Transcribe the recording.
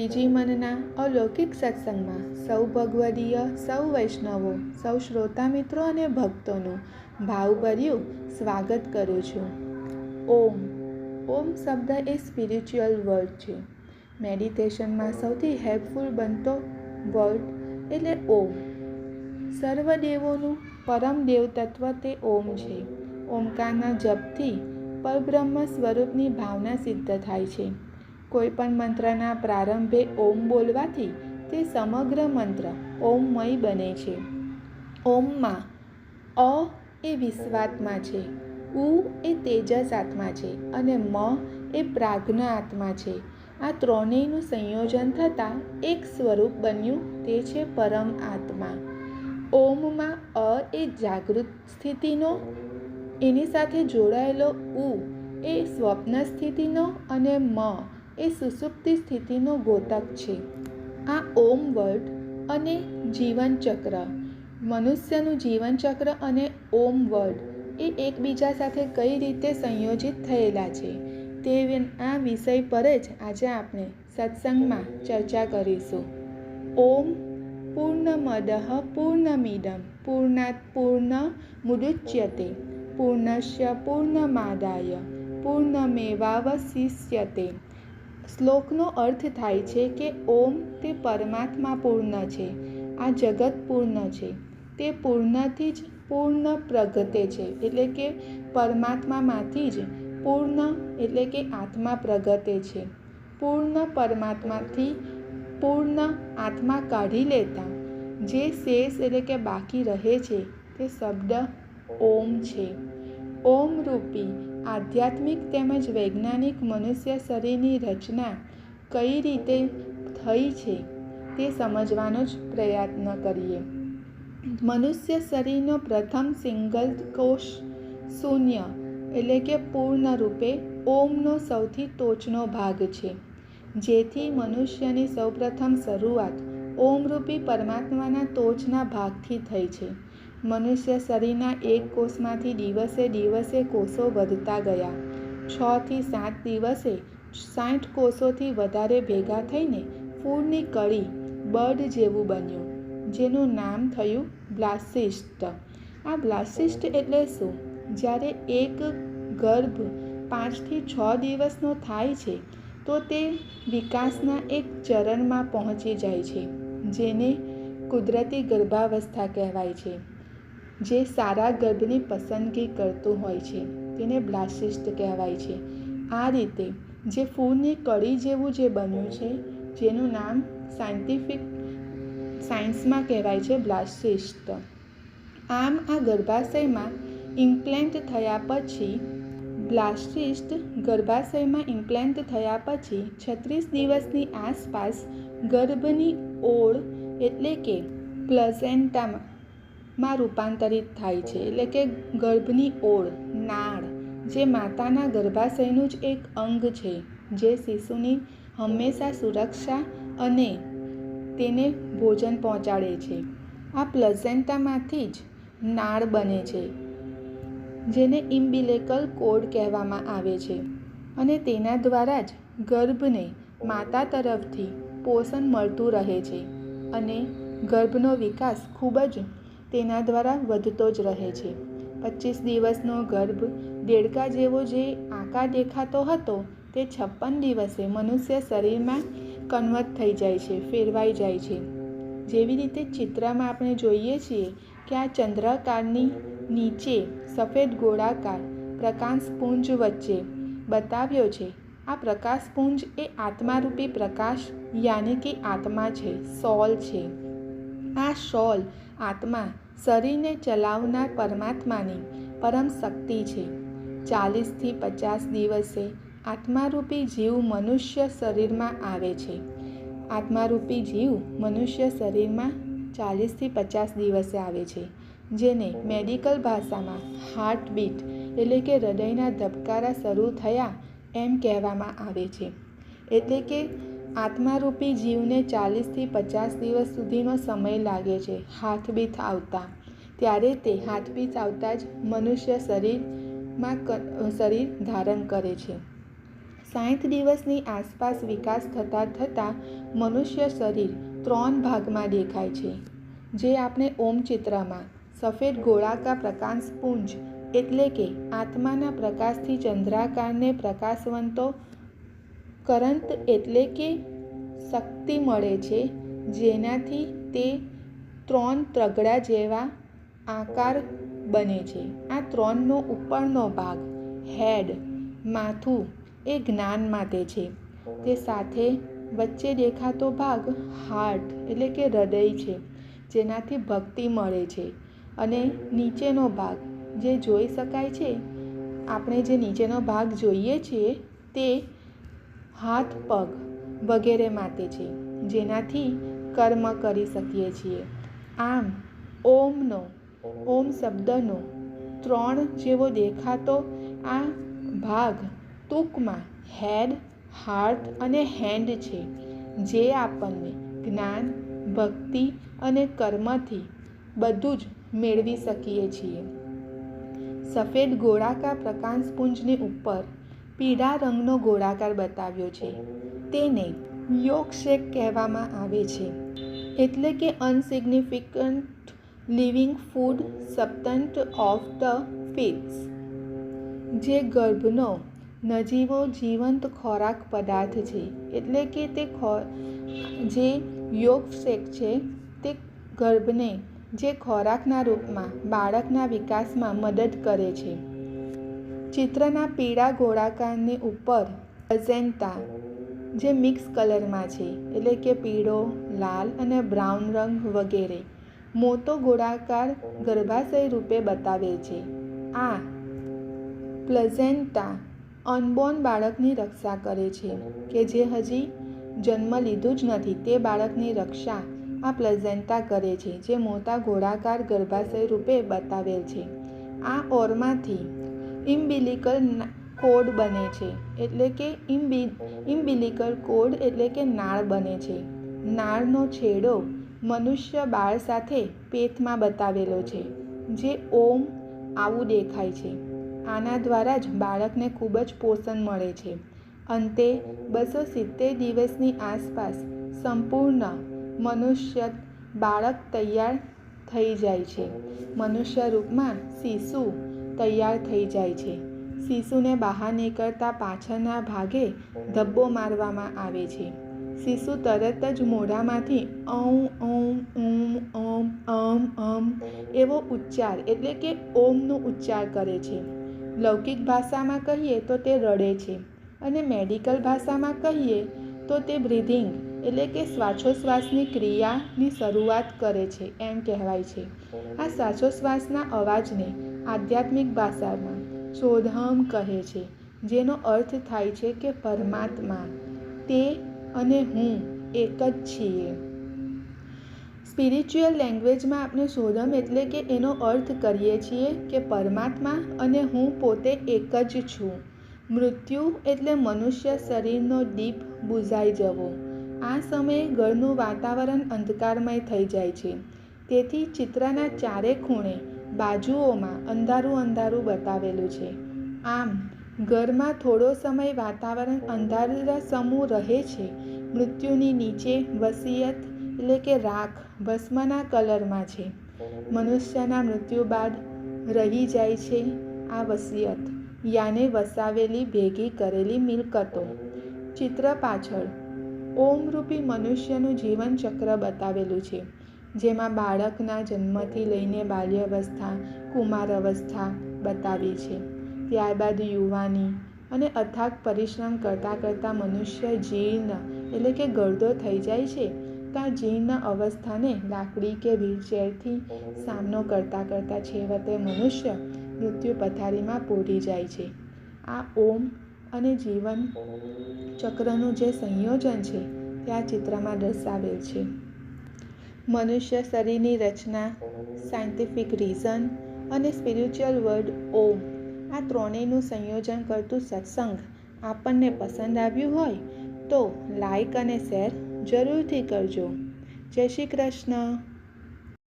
બીજી મનના અલૌકિક સત્સંગમાં સૌ ભગવદીય, સૌ વૈષ્ણવો, સૌ શ્રોતા મિત્રો અને ભક્તોનું ભાવભર્યું સ્વાગત કરું છું. ઓમ. ઓમ શબ્દ એ સ્પિરિચ્યુઅલ વર્ડ છે. મેડિટેશનમાં સૌથી હેલ્પફુલ બનતો વર્ડ એટલે ઓમ. સર્વદેવોનું પરમ દેવ તત્વ તે ઓમ છે. ઓમકારના જપથી પરબ્રહ્મ સ્વરૂપની ભાવના સિદ્ધ થાય છે. કોઈ પણ મંત્રના પ્રારંભે ઓમ બોલવાથી તે સમગ્ર મંત્ર ઓમમય બને છે. ઓમમાં અ એ વિશ્વાત્મા છે, ઉ એ તેજસ આત્મા છે અને મ એ પ્રાજ્ઞ આત્મા છે. આ ત્રણેયનું સંયોજન થતાં એક સ્વરૂપ બન્યું તે છે પરમ આત્મા. ઓમમાં અ એ જાગૃત સ્થિતિનો, એની સાથે જોડાયેલો ઉ એ સ્વપ્ન સ્થિતિનો અને મ એ સુસુપ્તિ સ્થિતિનો ગોતક છે. આ ઓમ વર્ડ અને જીવનચક્ર મનુષ્યનું જીવનચક્ર અને ઓમ વર્ડ એ એકબીજા સાથે કઈ રીતે સંયોજિત થયેલા છે તે આ વિષય પર જ આજે આપણે સત્સંગમાં ચર્ચા કરીશું. ઓમ પૂર્ણમદ પૂર્ણમિદમ પૂર્ણાત પૂર્ણ મુદુચ્યતે પૂર્ણસ્ય પૂર્ણમાદાય, પૂર્ણમેવાવશિષ્યતે. શ્લોકનો અર્થ થાય છે કે ઓમ તે પરમાત્મા પૂર્ણ છે, આ જગત પૂર્ણ છે. તે પૂર્ણથી જ પૂર્ણ પ્રગટે છે, એટલે કે પરમાત્મામાંથી જ પૂર્ણ, એટલે કે આત્મા પ્રગટે છે. પૂર્ણ પરમાત્માથી પૂર્ણ આત્મા કાઢી લેતા, જે શેષ, એટલે કે બાકી રહે છે, તે શબ્દ ઓમ છે. ઓમ રૂપી આધ્યાત્મિક તેમજ વૈજ્ઞાનિક મનુષ્ય શરીરની રચના કઈ રીતે થઈ છે તે સમજવાનો જ પ્રયત્ન કરીએ. મનુષ્ય શરીરનો પ્રથમ સિંગલ કોષ શૂન્ય એટલે કે પૂર્ણ રૂપે ઓમનો સૌથી ટોચનો ભાગ છે, જેથી મનુષ્યની સૌપ્રથમ શરૂઆત ઓમરૂપી પરમાત્માના ટોચના ભાગથી થઈ છે. મનુષ્ય શરીરના એક કોષમાંથી દિવસે દિવસે કોષો વધતા ગયા. છથી સાત દિવસે સાઠ કોષોથી વધારે ભેગા થઈને ફૂડની કળી બર્ડ જેવું બન્યું, જેનું નામ થયું બ્લાસિસ્ટ આ બ્લાસિસ્ટ એટલે શું? જ્યારે એક ગર્ભ પાંચથી છ દિવસનો થાય છે, તો તે વિકાસના એક ચરણમાં પહોંચી જાય છે, જેને કુદરતી ગર્ભાવસ્થા કહેવાય છે. જે સારા ગર્ભની પસંદગી કરતું હોય છે, તેને બ્લાસિસ્ટ કહેવાય છે. આ રીતે, જે ફૂલની કળી જેવું જે બન્યું છે, જેનું નામ સાયન્ટિફિક સાયન્સમાં કહેવાય છે બ્લાસિસ્ટ આમ, આ ગર્ભાશયમાં ઇમ્પ્લેન્ટ થયા પછી, બ્લાસ્ટિસ્ટ ગર્ભાશયમાં ઇમ્પ્લેન્ટ થયા પછી છત્રીસ દિવસની આસપાસ ગર્ભની ઓળ એટલે કે પ્લઝેન્ટામાં માં રૂપાંતરિત થાય છે. એટલે કે ગર્ભની ઓળ, નાળ, જે માતાના ગર્ભાશયનું જ એક અંગ છે, જે શિશુની હંમેશા સુરક્ષા અને તેને ભોજન પહોંચાડે છે. આ પ્લઝેન્ટામાંથી જ નાળ બને છે, જેને ઇમ્બિલેકલ કોડ કહેવામાં આવે છે અને તેના દ્વારા જ ગર્ભને માતા તરફથી પોષણ મળતું રહે છે અને ગર્ભનો વિકાસ ખૂબ જ તેના દ્વારા વધતો જ રહે છે. પચીસ દિવસનો ગર્ભ દેડકા જેવો જે આકાર દેખાતો હતો, તે છપ્પન દિવસે મનુષ્ય શરીરમાં કન્વર્ટ થઈ જાય છે, ફેરવાઈ જાય છે. જેવી રીતે ચિત્રમાં આપણે જોઈએ છીએ કે આ ચંદ્રકારની નીચે સફેદ ગોળાકાર પ્રકાશપુંજ વચ્ચે બતાવ્યો છે. આ પ્રકાશપુંજ એ આત્મારૂપી પ્રકાશ, યાની કે આત્મા છે, સોલ છે. આ શોલ આત્મા શરીરને ચલાવનાર પરમાત્માની પરમ શક્તિ છે. ચાલીસથી પચાસ દિવસે આત્મારૂપી જીવ મનુષ્ય શરીરમાં આવે છે. આત્મારૂપી જીવ મનુષ્ય શરીરમાં ચાલીસથી પચાસ દિવસે આવે છે, જેને મેડિકલ ભાષામાં હાર્ટબીટ એટલે કે હૃદયના ધબકારા શરૂ થયા એમ કહેવામાં આવે છે. એટલે કે આત્મારૂપી જીવને ચાલીસથી પચાસ દિવસ સુધીનો સમય લાગે છે. હાથબીથ આવતા. ત્યારે તે હાથબીથ આવતા જ મનુષ્ય શરીરમાં શરીર ધારણ કરે છે. સાઠ દિવસની આસપાસ વિકાસ થતાં થતાં મનુષ્ય શરીર ત્રણ ભાગમાં દેખાય છે. જે આપણે ઓમ ચિત્રમાં, સફેદ ગોળાકાર પ્રકાશપુંજ એટલે કે આત્માના પ્રકાશથી ચંદ્રાકારને પ્રકાશવંતો કરંટ એટલે કે શક્તિ મળે છે, જેનાથી તે ત્રણ ત્રગડા જેવા આકાર બને છે. આ ત્રણનો ઉપરનો ભાગ, હેડ, માથું, એ જ્ઞાન માટે છે. તે સાથે વચ્ચે દેખાતો ભાગ, હાર્ટ એટલે કે હૃદય છે, જેનાથી ભક્તિ મળે છે. અને નીચેનો ભાગ, જે જોઈ શકાય છે, આપણે જે નીચેનો ભાગ જોઈએ છીએ, તે હાથ, પગ વગેરે માટે છે, જેનાથી કર્મ કરી શકીએ છીએ. આમ, ઓમનો, ઓમ શબ્દનો ત્રણ જેવો દેખાતો આ ભાગ ટૂંકમાં હેડ હાર્ટ અને હેન્ડ છે, જે આપણને જ્ઞાન, ભક્તિ અને કર્મથી બધું જ મેળવી શકીએ છીએ. સફેદ ગોળાકાર પ્રકાશપુંજની ઉપર પીળા રંગનો ગોળાકાર બતાવ્યો છે. તેને યોગ શેક કહેવામાં આવે છે. એટલે કે અનસિગ્નિફિકન્ટ લિવિંગ ફૂડ સપ્ટન્ટ ઓફ ધ ફિટ્સ જે ગર્ભનો નજીવો જીવંત ખોરાક પદાર્થ છે. એટલે કે તે ખો, જે યોગ શેક છે, તે ગર્ભને, જે ખોરાકના રૂપમાં, બાળકના વિકાસમાં મદદ કરે છે. ચિત્રના પીળા ગોળાકારની ઉપર અજેન્ટા, જે મિક્સ કલરમાં છે, એટલે કે પીળો, લાલ અને બ્રાઉન રંગ વગેરે, મોટો ગોળાકાર ગર્ભાશય રૂપે બતાવે છે. આ પ્લઝેન્ટા અનબોર્ન બાળકની રક્ષા કરે છે, કે જે હજી જન્મ લીધું જ નથી. તે બાળકની રક્ષા આ પ્લઝેન્ટા કરે છે, જે મોટા ગોળાકાર ગર્ભાશય રૂપે બતાવેલ છે. આ ઓરમાંથી ઇમ્બિલિકલ કોડ બને છે. એટલે કે ઇમ્બિ, ઇમ્બિલિકલ કોડ એટલે કે નાળ બને છે. નાળનો છેડો મનુષ્ય બાળ સાથે પેટમાં બતાવેલો છે, જે ઓમ આવું દેખાય છે. આના દ્વારા જ બાળકને ખૂબ જ પોષણ મળે છે. અંતે બસો સિત્તેર દિવસની આસપાસ સંપૂર્ણ મનુષ્ય બાળક તૈયાર થઈ જાય છે. મનુષ્ય રૂપમાં શિશુ તૈયાર થઈ જાય છે. શિશુને બહાર નીકળતા પાછળના ભાગે ધબ્બો મારવામાં આવે છે. શિશુ તરત જ મોઢામાંથી ઔ ઔમ ઉમ ઓમ અમ અમ એવો ઉચ્ચાર, એટલે કે ઓમનો ઉચ્ચાર કરે છે. લૌકિક ભાષામાં કહીએ તો તે રડે છે અને મેડિકલ ભાષામાં કહીએ તો તે બ્રિધિંગ, એટલે કે શ્વાસોશ્વાસની ક્રિયાની શરૂઆત કરે છે એમ કહેવાય છે. આ શ્વાસોશ્વાસના અવાજને આધ્યાત્મિક ભાષામાં શોધમ કહે છે, જેનો અર્થ થાય છે કે પરમાત્મા, તે અને હું એક જ છીએ. સ્પિરિચ્યુઅલ લેંગ્વેજમાં આપણે શોધમ એટલે કે એનો અર્થ કરીએ છીએ કે પરમાત્મા અને હું પોતે એક જ છું. મૃત્યુ એટલે મનુષ્ય શરીરનો દીપ બુઝાઈ જવો. આ સમયે ઘરનું વાતાવરણ અંધકારમય થઈ જાય છે. તેથી ચિત્રના ચારે ખૂણે બાજુઓમાં અંધારું અંધારું બતાવેલું છે. આમ, ઘરમાં થોડો સમય વાતાવરણ અંધારા સમૂહ રહે છે. મૃત્યુની નીચે વસિયત, એટલે કે રાખ, ભસ્મના કલરમાં છે. મનુષ્યના મૃત્યુ બાદ રહી જાય છે આ વસિયત, યાને વસાવેલી, ભેગી કરેલી મિલકતો. ચિત્ર પાછળ, ઓમરૂપી મનુષ્યનું જીવન ચક્ર બતાવેલું છે. જેમાં બાળકના જન્મથી લઈને બાલ્યાવસ્થા કુમાર અવસ્થા બતાવી છે. ત્યારબાદ યુવાની અને અથાગ પરિશ્રમ કરતાં કરતાં મનુષ્ય જીર્ણ એટલે કે ગરદો થઈ જાય છે. તો આ જીર્ણ અવસ્થાને લાકડી કે વ્હીલચેરથી સામનો કરતાં કરતાં છેવટે મનુષ્ય મૃત્યુ પથારીમાં પૂરી જાય છે. આ ઓમ અને જીવન ચક્રનું જે સંયોજન છે, તે આ ચિત્રમાં દર્શાવેલ છે. મનુષ્ય શરીરની રચના સાયન્ટિફિક રીઝન અને સ્પિરિચ્યુઅલ વર્ડ ઓમ. આ ત્રણેયનું સંયોજન કરતું સત્સંગ આપણને પસંદ આવ્યું હોય તો લાઈક અને શેર જરૂરથી કરજો. જય શ્રી કૃષ્ણ.